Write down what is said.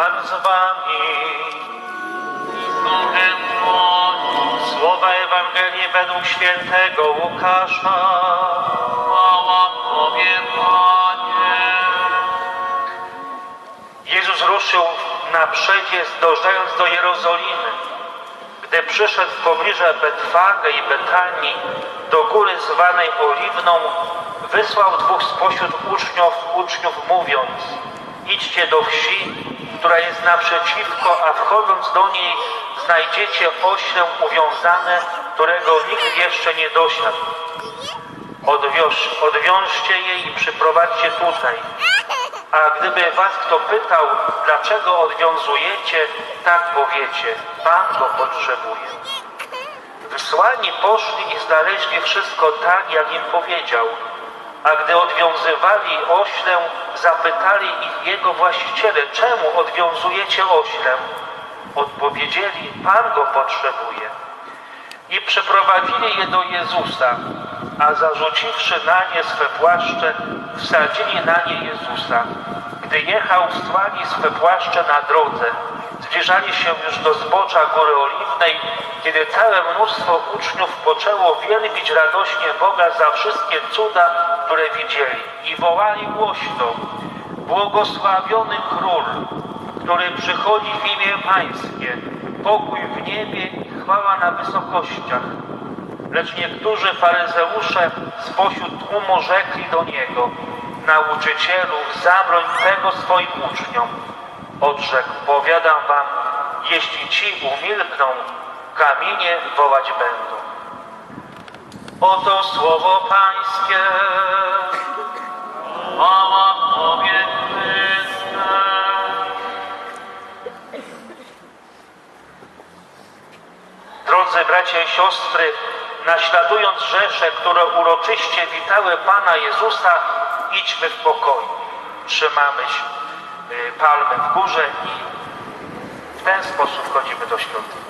Pan z wami. Słowa Ewangelii według świętego Łukasza. Jezus ruszył na przedzie, zdążając do Jerozolimy. Gdy przyszedł w pobliżu Betwagę i Betanii, do góry zwanej Oliwną, wysłał dwóch spośród uczniów, uczniów mówiąc, idźcie do wsi, która jest naprzeciwko, a wchodząc do niej znajdziecie ośle uwiązane, którego nikt jeszcze nie dosiadł. Odwiąż, odwiążcie je i przyprowadźcie tutaj. A gdyby was kto pytał, dlaczego odwiązujecie, tak powiecie, Pan go potrzebuje. Wysłani poszli i znaleźli wszystko tak, jak im powiedział. A gdy odwiązywali oślę, zapytali ich jego właściciele, czemu odwiązujecie oślę? Odpowiedzieli, Pan go potrzebuje. I przyprowadzili je do Jezusa, a zarzuciwszy na nie swe płaszcze, wsadzili na nie Jezusa. Gdy jechał, stłali swe płaszcze na drodze. Zbliżali się już do zbocza Góry Oliwnej, kiedy całe mnóstwo uczniów poczęło wielbić radośnie Boga za wszystkie cuda, które widzieli. I wołali głośno, błogosławiony Król, który przychodzi w imię Pańskie, pokój w niebie i chwała na wysokościach. Lecz niektórzy faryzeusze spośród tłumu rzekli do Niego, Nauczycielu, zabroń tego swoim uczniom. Odrzekł, powiadam wam, jeśli ci umilkną, kamienie wołać będą. Oto słowo Pańskie. Chwała. Drodzy bracia i siostry, naśladując rzesze, które uroczyście witały Pana Jezusa, idźmy w pokoju. Trzymamy y, palmy w górze i w ten sposób wchodzimy do świątyni.